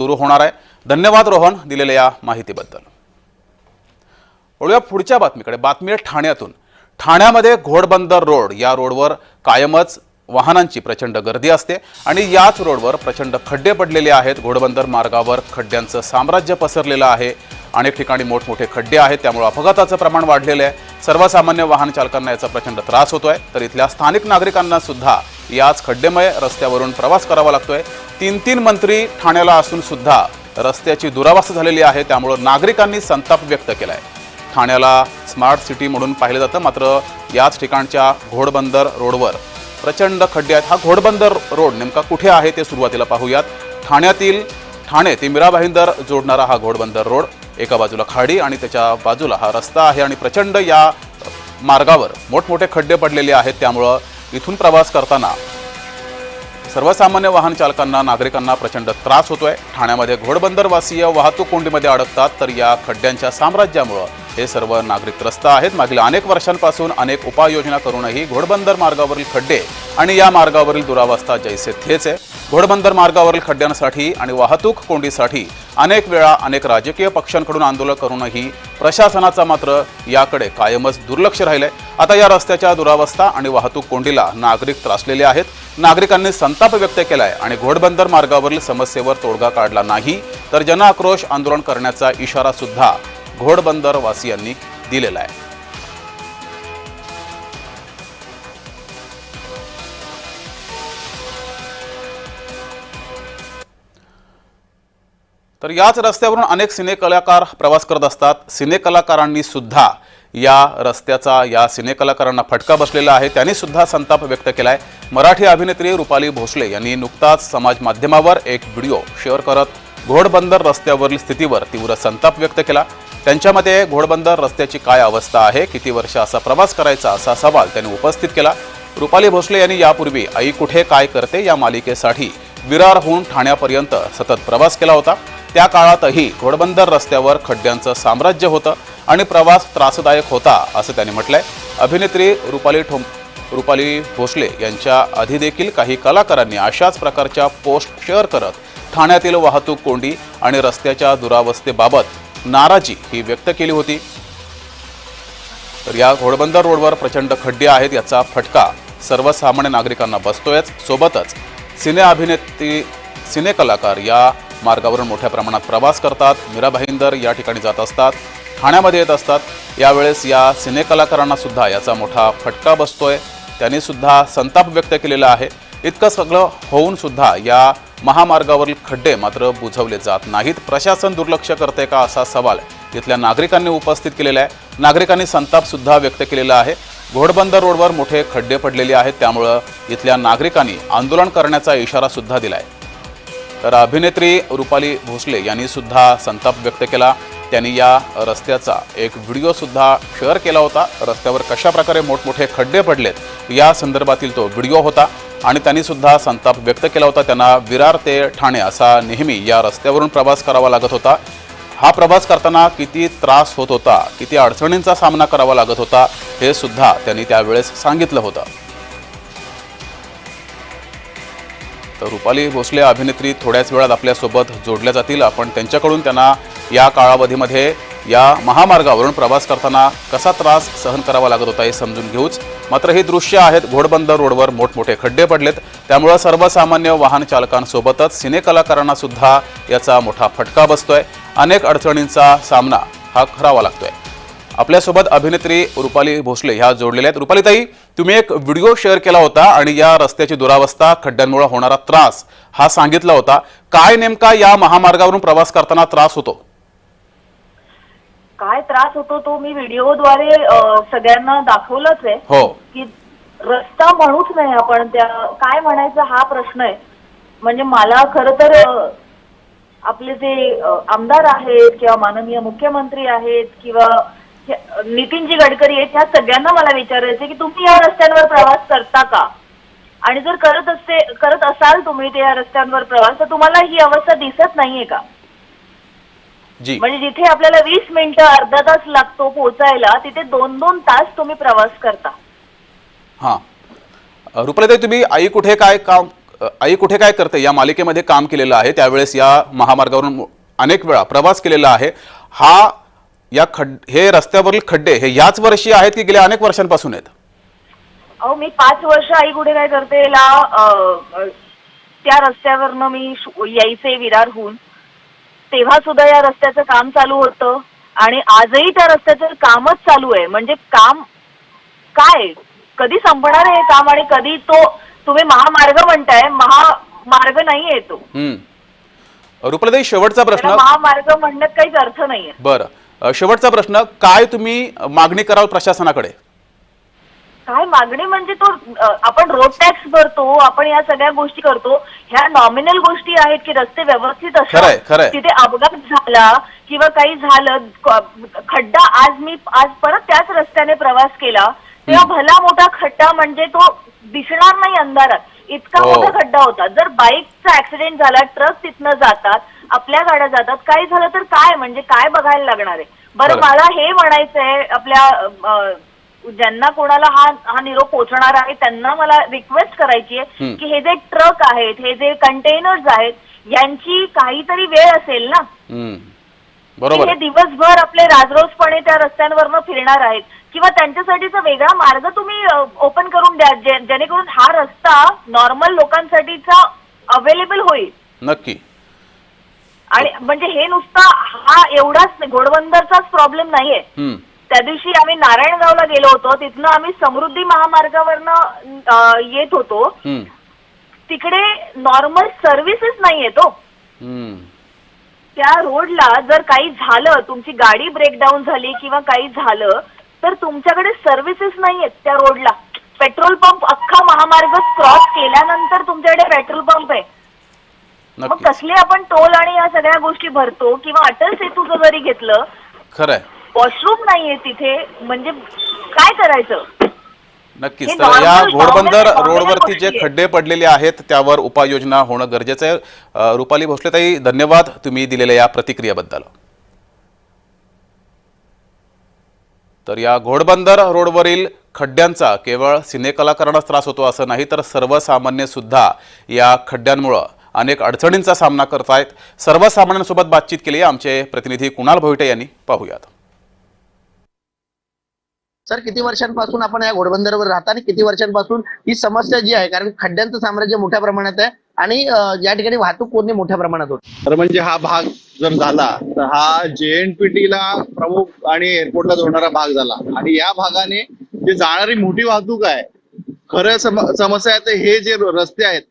सुरू होणार आहे. धन्यवाद रोहन दिलेल्या या माहितीबद्दल. वळूया पुढच्या बातमीकडे. बातमी आहे ठाण्यातून. ठाण्यामध्ये घोडबंदर रोड या रोडवर कायमच वाहनांची प्रचंड गर्दी असते आणि याच रोडवर प्रचंड खड्डे पडलेले आहेत. घोडबंदर मार्गावर खड्ड्यांचं साम्राज्य पसरलेलं आहे. अनेक ठिकाणी मोठमोठे खड्डे आहेत. त्यामुळे अपघाताचं प्रमाण वाढलेलं आहे. सर्वसामान्य वाहन चालकांना याचा प्रचंड त्रास होतोय. तर इथल्या स्थानिक नागरिकांना सुद्धा याच खड्डेमय रस्त्यावरून प्रवास करावा लागतोय. तीन तीन मंत्री ठाण्याला असून सुद्धा रस्त्याची दुरावस्था झालेली आहे त्यामुळं नागरिकांनी संताप व्यक्त केला आहे ठाण्याला स्मार्ट सिटी म्हणून पाहिलं जातं मात्र याच ठिकाणच्या घोडबंदर रोडवर प्रचंड खड्डे आहेत. हा घोडबंदर रोड नेमका कुठे आहे ते सुरुवातीला पाहूयात. ठाण्यातील ठाणे ते मीरा भाईंदर जोडणारा हा घोडबंदर रोड एका बाजूला खाडी आणि त्याच्या बाजूला हा रस्ता आहे आणि प्रचंड या मार्गावर मोठमोठे खड्डे पडलेले आहेत. त्यामुळं इथून प्रवास करताना सर्वसामान्य वाहन चालकांना नागरिकांना प्रचंड त्रास होतोय. ठाण्यामध्ये घोडबंदरवासीय वाहतूक कोंडीमध्ये अडकतात तर या खड्ड्यांच्या साम्राज्यामुळं हे सर्व नागरिक त्रस्त आहेत. मागील अनेक वर्षांपासून अनेक उपाययोजना करूनही घोडबंदर मार्गावरील खड्डे आणि या मार्गावरील दुरावस्था जैसे थेच आहे. घोडबंदर मार्गावरील खड्ड्यांसाठी आणि वाहतूक कोंडीसाठी अनेक वेळा अनेक राजकीय पक्षांकडून आंदोलन करूनही प्रशासनाचा मात्र याकडे कायमच दुर्लक्ष राहिलंय. आता या रस्त्याच्या दुरावस्था आणि वाहतूक कोंडीला नागरिक त्रासलेले आहेत. नागरिकांनी संताप व्यक्त केलाय आणि घोडबंदर मार्गावरील समस्येवर तोडगा काढला नाही तर जनआक्रोश आंदोलन करण्याचा इशारा सुद्धा घोडबंदरवासियांनी दिलेला आहे. तर याच रस्त्यावरून अनेक सिनेकलाकार प्रवास करत असतात. सिनेकलाकारांनी सुद्धा या रस्त्याचा या सिनेकलाकारांना फटका बसलेला आहे. त्यांनी सुद्धा संताप व्यक्त केला आहे मराठी अभिनेत्री रुपाली भोसले यांनी नुकताच समाज माध्यमावर एक व्हिडिओ शेअर करत घोडबंदर रस्त्यावरील स्थितीवर तीव्र संताप व्यक्त केला. त्यांच्या मते घोडबंदर रस्त्याची काय अवस्था आहे किती वर्ष असा प्रवास करायचा असा सवाल त्यांनी उपस्थित केला. रुपाली भोसले यांनी यापूर्वी आई कुठे काय करते या मालिकेसाठी विरारहून ठाण्यापर्यंत सतत प्रवास केला होता. त्या काळातही घोडबंदर रस्त्यावर खड्ड्यांचं साम्राज्य होतं आणि प्रवास त्रासदायक होता असं त्यांनी म्हटलंय. अभिनेत्री रुपाली ठोम रुपाली भोसले यांच्या आधी देखील काही कलाकारांनी अशाच प्रकारच्या पोस्ट शेअर करत ठाण्यातील वाहतूक कोंडी आणि रस्त्याच्या दुरावस्थेबाबत नाराजी ही व्यक्त केली होती. तर या घोडबंदर रोडवर प्रचंड खड्डे आहेत याचा फटका सर्वसामान्य नागरिकांना बसतोयच. सोबतच सिने अभिनेत्री सिने कलाकार या मार्गावरून मोठ्या प्रमाणात प्रवास करतात. मीरा भाईंदर या ठिकाणी जात असतात ठाण्यामध्ये येत असतात. यावेळेस या सिने कलाकारांना सुद्धा याचा मोठा फटका बसतोय. त्यांनी सुद्धा संताप व्यक्त केलेला आहे. इतकं सगळं होऊन सुद्धा या महामार्गावरील खड्डे मात्र बुजवले जात नाहीत. प्रशासन दुर्लक्ष करते का असा सवाल तिथल्या नागरिकांनी उपस्थित केलेला आहे. नागरिकांनी संतापसुद्धा व्यक्त केलेला आहे. घोडबंदर रोडवर मोठे खड्डे पडलेले आहेत. त्यामुळं इथल्या नागरिकांनी आंदोलन करण्याचा इशारा सुद्धा दिलाय. तर अभिनेत्री रुपाली भोसले यांनी सुद्धा संताप व्यक्त केला. त्यांनी या रस्त्याचा एक व्हिडिओ सुद्धा शेअर केला होता. रस्त्यावर कशा प्रकारे मोठमोठे खड्डे पडलेत या संदर्भातील तो व्हिडिओ होता. आणि त्यांनी सुद्धा संताप व्यक्त केला होता. त्यांना विरार ते ठाणे असा नेहमी या रस्त्यावरून प्रवास करावा लागत होता. हा प्रवास करताना किती त्रास होत होता किती अडचणींचा सामना करावा लागत होता हे सुद्धा त्यांनी त्यावेळेस सांगितलं होतं. तर रुपाली भोसले अभिनेत्री थोड्याच वेळात आपल्यासोबत जोडल्या जातील. आपण त्यांच्याकडून त्यांना या काळावधीमध्ये या महामार्गावरून प्रवास करताना कसा त्रास सहन करावा लागत होता हे समजून घेऊच मात्र ही दृश्य आहेत घोडबंदर रोडवर मोठमोठे खड्डे पडलेत. त्यामुळं सर्वसामान्य वाहन चालकांसोबतच सिनेकलाकारांना सुद्धा याचा मोठा फटका बसतोय. अनेक अडचणींचा सामना हा करावा लागतोय. आपल्यासोबत अभिनेत्री रुपाली भोसले ह्या जोडलेल्या आहेत. रुपालीताई तुम्ही एक व्हिडिओ शेअर केला होता आणि या रस्त्याची दुरावस्था खड्ड्यांमुळे होणारा त्रास हा सांगितला होता. काय नेमका या महामार्गावरून प्रवास करताना त्रास होतो? काय त्रास होतो तो मी व्हिडिओद्वारे सगळ्यांना दाखवलंच आहे. हो. की रस्ता म्हणूच नाही आपण त्या काय म्हणायचं हा प्रश्न आहे. म्हणजे मला खर तर आपले जे आमदार आहेत किंवा माननीय मुख्यमंत्री आहेत किंवा नितीनजी गडकरी आहेत ह्या सगळ्यांना मला विचारायचं की तुम्ही या रस्त्यांवर प्रवास करता का? आणि जर करत असते करत असाल तुम्ही त्या रस्त्यांवर प्रवास तर तुम्हाला ही अवस्था दिसत नाहीये का? जी. म्हणजे जिथे आपल्याला वीस मिनिटं अर्धा तास लागतो पोहोचायला तिथे दोन दोन तास तुम्ही प्रवास करता. हां. रुपालीताई तुम्ही आई कुठे काय काम आई कुठे काय करते? या मालिकेमध्ये काम केलेलं आहे. त्यावेळेस या महामार्गावरून अनेक वेळा प्रवास केलेला आहे. हा या खड हे रस्त्यावरील खड्डे हे याच वर्षी आहेत की गेल्या अनेक वर्षांपासून आहेत? अहो मी पाच वर्ष आई कुठे काय करते ला अं, अं, त्या रस्त्यावरनं मी शु- यायचे विरारहून तेव्हा सुद्धा या रस्त्याचं काम चालू होतं. आणि आजही त्या रस्त्याचं कामच चालू आहे. म्हणजे काम काय? कधी संपणार आहे हे काम? आणि कधी तो तुम्ही महामार्ग म्हणताय महामार्ग नाहीये तो. हम्म. रुपलताई शेवटचा प्रश्न महामार्ग म्हणण्यात काहीच अर्थ नाहीये. बरं. शेवटचा प्रश्न काय तुम्ही मागणी कराल प्रशासनाकडे? काय मागणी म्हणजे तो आपण रोड टॅक्स भरतो आपण या सगळ्या गोष्टी करतो ह्या नॉमिनल गोष्टी आहेत की रस्ते व्यवस्थित. असतात तिथे अपघात झाला किंवा काही झालं खड्डा आज मी आज परत त्याच रस्त्याने प्रवास केला तेव्हा भला मोठा खड्डा म्हणजे तो दिसणार नाही अंधारात इतका हो. मोठा खड्डा होता जर बाईकचा ऍक्सिडेंट झाला ट्रक तिथनं जातात आपल्या गाड्या जातात काय झालं तर काय म्हणजे काय बघायला लागणार आहे बरं. मला हे म्हणायचंय आपल्या ज्यांना कोणाला हा हा निरोप पोहोचणार आहे त्यांना मला रिक्वेस्ट करायची आहे. की हे जे ट्रक आहेत हे जे कंटेनर्स आहेत यांची काहीतरी वेळ असेल ना बरोबर हे. दिवसभर आपले राजरोजपणे त्या रस्त्यांवरनं फिरणार आहेत किंवा त्यांच्यासाठीचा वेगळा मार्ग तुम्ही ओपन करून द्या जेणेकरून हा रस्ता नॉर्मल लोकांसाठीचा अवेलेबल होईल नक्की आणि म्हणजे हे नुसता हा एवढाच नाही, घोडबंदरचाच प्रॉब्लेम नाहीये. त्या दिवशी आम्ही नारायणगावला गेलो होतो. तिथनं आम्ही समृद्धी महामार्गावरनं अ, येत होतो. हम्म. तिकडे नॉर्मल सर्व्हिसेस नाहीये तो. हम्म. त्या रोडला जर काही झालं तुमची गाडी ब्रेकडाऊन झाली किंवा काही झालं तर तुमच्याकडे सर्व्हिसेस नाहीयेत त्या रोडला पेट्रोल पंप अख्खा महामार्ग क्रॉस केल्यानंतर तुमच्याकडे पेट्रोल पंप आहे. मग कसले आपण टोल आणि या सगळ्या गोष्टी भरतो किंवा अटल सेतूचं जरी घेतलं खरंय. वॉशरूम नाहीये तिथे. म्हणजे काय करायचं? नक्कीच. तर या घोडबंदर रोडवरती जे. खड्डे पडलेले आहेत त्यावर उपाययोजना होणं गरजेचं आहे. रुपाली भोसलेताई धन्यवाद तुम्ही दिलेल्या या प्रतिक्रियेबद्दल. तर या घोडबंदर रोडवरील खड्ड्यांचा केवळ सिनेकलाकारांनाच त्रास होतो असं नाही तर सर्वसामान्य सुद्धा या खड्ड्यांमुळं अनेक अडचणींचा सामना करतायत. सर्वसामान्यांसोबत बातचीत केली आमचे प्रतिनिधी कुणाल भोईटे यांनी. पाहूयात. सर किती वर्षांपासून आपण या घोडबंदरवर राहता आणि किती वर्षांपासून ही समस्या जी आहे कारण खड्ड्यांचं साम्राज्य मोठ्या प्रमाणात आहे आणि या ठिकाणी वाहतूक कोणी मोठ्या प्रमाणात होत. तर म्हणजे हा भाग जर झाला तर हा जे ला प्रमुख आणि एअरपोर्टला जोडणारा भाग झाला. आणि या भागाने जे जाणारी मोठी वाहतूक आहे खरं सम- समस्या आहे तर हे जे रस्ते आहेत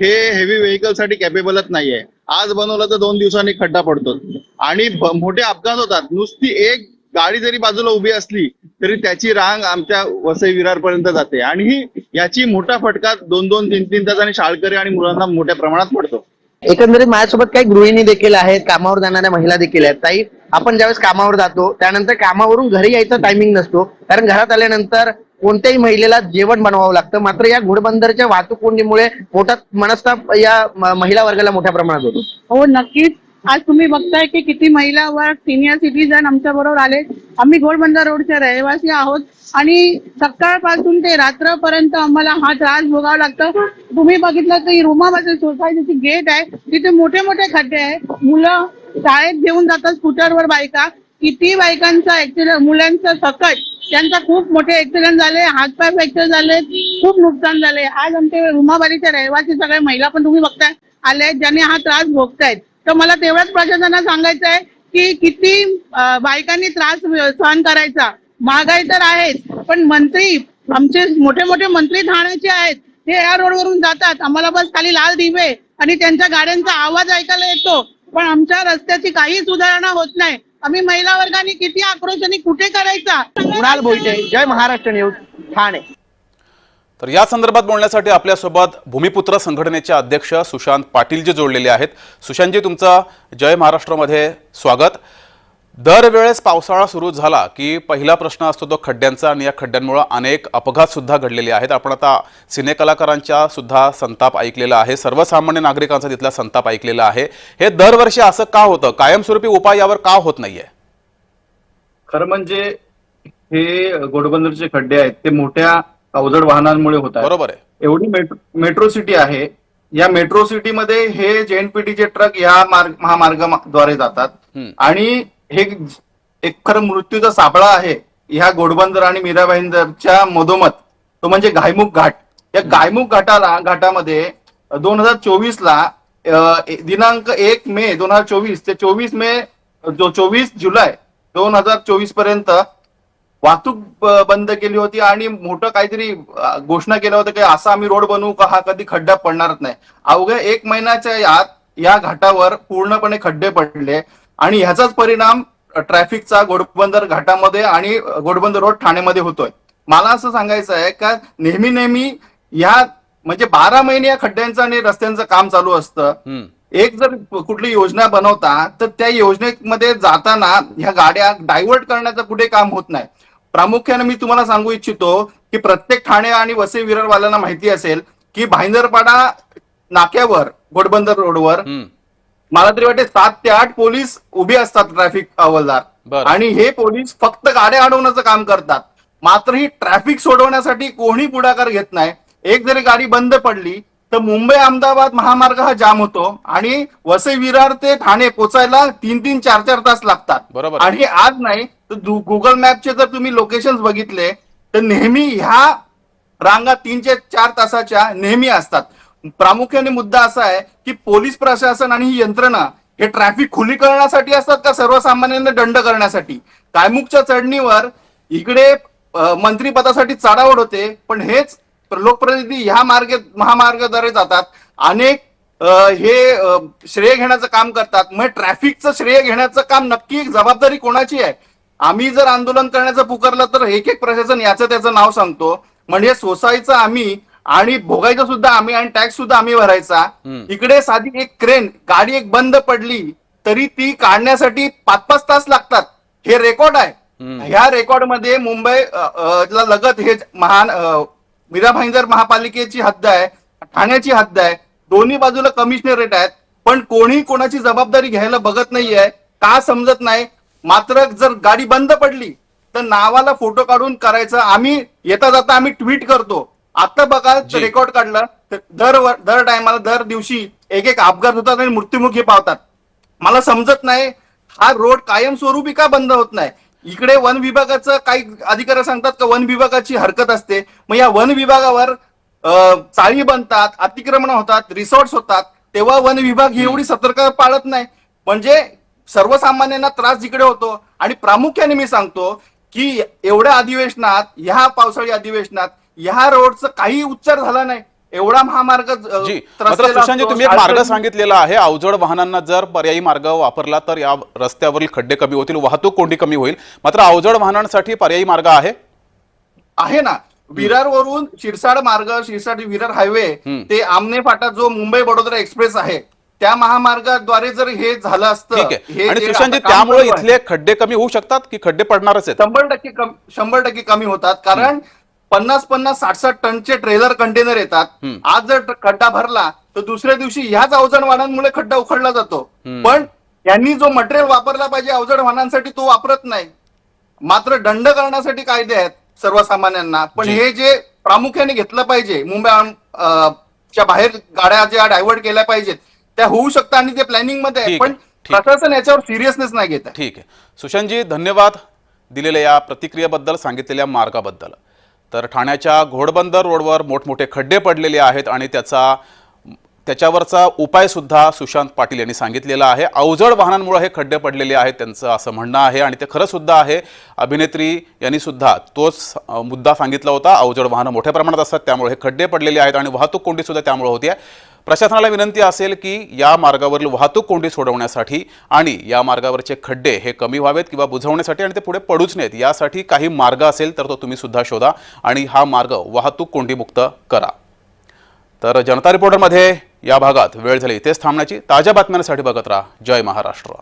हे हेवी व्हेकलसाठी कॅपेबलच नाहीये. आज बनवलं तर दोन दिवसांनी खड्डा पडतो. आणि मोठे अपघात होतात. नुसती एक गाडी जरी बाजूला उभी असली तरी त्याची रांग आमच्या वसई विरार पर्यंत जाते. आणि ही याची मोठा फटका दोन दोन तीन तीन तास आणि शाळकरी आणि मुलांना मोठ्या प्रमाणात पडतो. एकंदरीत माझ्यासोबत काही गृहिणी देखील आहेत कामावर जाणाऱ्या महिला देखील आहेत. ताई आपण ज्यावेळेस कामावर जातो त्यानंतर कामावरून घरी यायचा टायमिंग नसतो. कारण घरात आल्यानंतर कोणत्याही महिलेला जेवण बनवावं लागतं. मात्र या घोडबंदरच्या वाहतूक कोंडीमुळे पोटात मनस्ताप या महिला वर्गाला मोठ्या प्रमाणात होतो. हो नक्कीच. आज तुम्ही बघताय की किती महिला व सिनियर सिटीजन आमच्या बरोबर आले. आम्ही घोडबंदर रोडचे रहिवासी आहोत. आणि सकाळपासून ते रात्रपर्यंत आम्हाला हा त्रास भोगावा लागतो. तुम्ही बघितलं की रुमाबाजी सोसायटीची गेट आहे. तिथे मोठे मोठे खड्डे आहे मुलं शाळेत घेऊन जातात स्कूटरवर बायका. किती बायकांचा ऍक्सिडेंट मुलांचं सकट. त्यांचा खूप मोठे ऍक्सिडेंट झाले हातपाय फ्रॅक्चर झाले खूप नुकसान झाले. आज आमचे रुमाबारीचे रहिवासी सगळ्या महिला पण तुम्ही बघताय आले ज्यांनी हा त्रास भोगतायत. तर मला तेवढ्याच प्रशासनाला सांगायचं आहे की किती बायकांनी त्रास सहन करायचा. महागाई तर आहेच पण मंत्री आमचे मोठे मोठे मंत्री ठाण्याचे आहेत ते या रोडवरून जातात. आम्हाला बस खाली लाल दिवे आणि त्यांच्या गाड्यांचा आवाज ऐकायला येतो. पण आमच्या रस्त्याची काही सुधारणा होत नाही. आम्ही महिला वर्गाने किती आक्रोश आणि कुठे करायचा? कुणाल भोईटे जय महाराष्ट्र न्यूज ठाणे. तर या संदर्भात बोलण्यासाठी आपल्यासोबत भूमिपुत्र संघटनेचे अध्यक्ष सुशांत पाटील जे जोडलेले आहेत. सुशांतजी तुमचं जय महाराष्ट्रामध्ये स्वागत. दरवेळेस पावसाळा सुरू झाला की पहिला प्रश्न असतो तो खड्ड्यांचा आणि या खड्ड्यांमुळे अनेक अपघात सुद्धा घडलेले आहेत. आपण आता सिनेकलाकारांच्या सुद्धा संताप ऐकलेला आहे. सर्वसामान्य नागरिकांचा तिथला संताप ऐकलेला आहे. हे दरवर्षी असं का होतं? कायमस्वरूपी उपाय यावर का होत नाहीये? खरं म्हणजे हे गोडबंदरचे खड्डे आहेत. ते मोठ्या अवजड वाहनांमुळे होत आहेत बरोबर आहे. एवढी मेट्रो मेट्रो सिटी आहे. या मेट्रो सिटीमध्ये हे जेएनपीटीचे ट्रक या मार्ग महामार्गाद्वारे जातात. हम्म. आणि हे एक खरं मृत्यूचा सापळा आहे. ह्या घोडबंदर आणि मीरा भाईंदरच्या मधोमध तो म्हणजे घायमुख घाट. या घायमुख घाटाला घाटामध्ये दोन हजार चोवीस ला अ, ए- दिनांक एक मे दोन हजार चोवीस ते चोवीस मे जो चोवीस जुलै दोन हजार चोवीसपर्यंत वाहतूक बंद केली होती आणि मोठं काहीतरी घोषणा केलं होतं की असा आम्ही रोड बनवू का? हा कधी खड्डा पडणारच नाही. अवघ्या एक महिन्याच्या आत या घाटावर पूर्णपणे खड्डे पडले आणि ह्याचाच परिणाम ट्रॅफिकचा घोडबंदर घाटामध्ये आणि घोडबंदर रोड ठाण्यामध्ये होतोय. मला असं सांगायचं आहे का नेहमी नेहमी या म्हणजे बारा महिने या खड्ड्यांचं आणि रस्त्यांचं काम चालू असतं. एक जर कुठली योजना बनवता तर त्या योजनेमध्ये जाताना ह्या गाड्या डायव्हर्ट करण्याचं कुठे काम होत नाही. प्रामुख्याने मी तुम्हाला सांगू इच्छितो की प्रत्येक ठाणे आणि वसई विरारवाल्यांना माहिती असेल की भाईंदरपाडा नाक्यावर घोडबंदर रोडवर. मला तरी वाटते सात ते आठ पोलीस उभे असतात ट्रॅफिक हवालदार. आणि हे पोलीस फक्त गाड्या अडवण्याचं काम करतात मात्र ही ट्रॅफिक सोडवण्यासाठी कोणी पुढाकार घेत नाही एक जरी गाडी बंद पडली तर मुंबई अहमदाबाद महामार्ग हा जाम होतो आणि वसई विरार ते ठाणे पोचायला तीन तीन चार चार तास लागतात. बरोबर. आणि आज नाही तर गुगल मॅपचे जर तुम्ही लोकेशन बघितले तर नेहमी ह्या रांगा तीन ते चार तासाच्या नेहमी असतात. प्रामुख्याने मुद्दा असा आहे की पोलीस प्रशासन आणि ही यंत्रणा हे ट्रॅफिक खुली करण्यासाठी असतात का सर्वसामान्यांना दंड करण्यासाठी? कायमुकच्या चढणीवर इकडे मंत्रीपदासाठी चढावड होते पण हेच लोकप्रतिनिधी ह्या मार्गे महामार्गाद्वारे जातात. अनेक हे श्रेय घेण्याचं काम करतात. मग ट्रॅफिकचं श्रेय घेण्याचं काम नक्की जबाबदारी कोणाची आहे? आम्ही जर आंदोलन करण्याचं पुकारलं तर एक एक प्रशासन याचं त्याचं नाव सांगतो. म्हणजे सोसायचं आम्ही आणि भोगायचं सुद्धा आम्ही आणि टॅक्स सुद्धा आम्ही भरायचा. इकडे साधी एक क्रेन गाडी एक बंद पडली तरी ती काढण्यासाठी पाच पाच तास लागतात. हे रेकॉर्ड आहे. ह्या रेकॉर्डमध्ये मुंबई लगत हे महान मीरा भाईंदर महापालिकेची हद्द आहे ठाण्याची हद्द आहे दोन्ही बाजूला कमिशनरेट आहेत पण कोणी कोणाची जबाबदारी घ्यायला बघत नाहीये का समजत नाही? मात्र जर गाडी बंद पडली तर नावाला फोटो काढून करायचं आम्ही येता जाता आम्ही ट्विट करतो. आता बघा. रेकॉर्ड काढलं तर दर दर टायमाला दर दिवशी एक एक अपघात होतात आणि मृत्युमुखी पावतात. मला समजत नाही हा रोड कायमस्वरूपी का बंद होत नाही? इकडे वन विभागाचं काही अधिकारी सांगतात का वन विभागाची हरकत असते. मग या वन विभागावर चाळी बनतात अतिक्रमण होतात रिसॉर्ट्स होतात तेव्हा वन विभाग ही एवढी सतर्कता पाळत नाही. म्हणजे सर्वसामान्यांना त्रास जिकडे होतो आणि प्रामुख्याने मी सांगतो की एवढ्या अधिवेशनात ह्या पावसाळी अधिवेशनात ह्या रोडचं काही उच्चार झाला नाही. एवढा महामार्ग जी. मात्र सुशांतजी. तुम्ही एक मार्ग सांगितलेला आहे. अवजड वाहनांना जर पर्यायी मार्ग वापरला तर या रस्त्यावरील खड्डे कमी होतील वाहतूक कोंडी कमी होईल. मात्र अवजड वाहनांसाठी पर्यायी मार्ग आहे? आहे ना. विरार वरून शिरसाड मार्ग शिरसाड विरार हायवे. ते आमने फाटा जो मुंबई वडोदरा एक्सप्रेस आहे त्या महामार्गाद्वारे जर हे झालं असतं ठीक आहे. आणि जे सुशांतजी त्यामुळे इथले खड्डे कमी होऊ शकतात की खड्डे पडणारच आहेत? शंभर टक्के शंभर टक्के कमी होतात. कारण पन्नास पन्नास साठ साठ टनचे ट्रेलर कंटेनर येतात. आज जर खड्डा भरला तर दुसऱ्या दिवशी ह्याच अवजड वाहनांमुळे खड्डा उखडला जातो. पण यांनी जो मटेरियल वापरला पाहिजे अवजड वाहनांसाठी तो वापरत नाही मात्र दंड करण्यासाठी कायदे आहेत सर्वसामान्यांना पण. हे जे प्रामुख्याने घेतलं पाहिजे मुंबई च्या बाहेर गाड्या ज्या डायव्हर्ट केल्या पाहिजेत त्या होऊ शकतात आणि ते प्लॅनिंगमध्ये पण. प्रशासन याच्यावर सिरियसनेस नाही घेत ठीक आहे सुशांतजी धन्यवाद दिलेल्या या प्रतिक्रियेबद्दल सांगितलेल्या मार्गाबद्दल तर ठाण्याच्या घोडबंदर रोडवर मोठमोठे खड्डे पडलेले आहेत आणि त्याचा त्याच्यावरचा उपायसुद्धा सुशांत पाटील यांनी सांगितलेला आहे. अवजड वाहनांमुळे हे खड्डे पडलेले आहेत त्यांचं असं म्हणणं आहे आणि ते खरंसुद्धा आहे. अभिनेत्री यांनी सुद्धा तोच मुद्दा सांगितला होता. अवजड वाहनं मोठ्या प्रमाणात असतात त्यामुळे हे खड्डे पडलेले आहेत आणि वाहतूक कोंडीसुद्धा त्यामुळे होती आहे प्रशासनाला विनंती असेल की या मार्गावरील वाहतूक कोंडी सोडवण्यासाठी आणि या मार्गावरचे खड्डे हे कमी व्हावेत किंवा बुजवण्यासाठी आणि ते पुढे पडूच नयेत यासाठी काही मार्ग असेल तर तो तुम्ही सुद्धा शोधा आणि हा मार्ग वाहतूक कोंडीमुक्त करा. तर जनता रिपोर्टरमध्ये या भागात वेळ झाली. इथेच थांबण्याची ताज्या बातम्यांसाठी बघत राहा. जय महाराष्ट्र.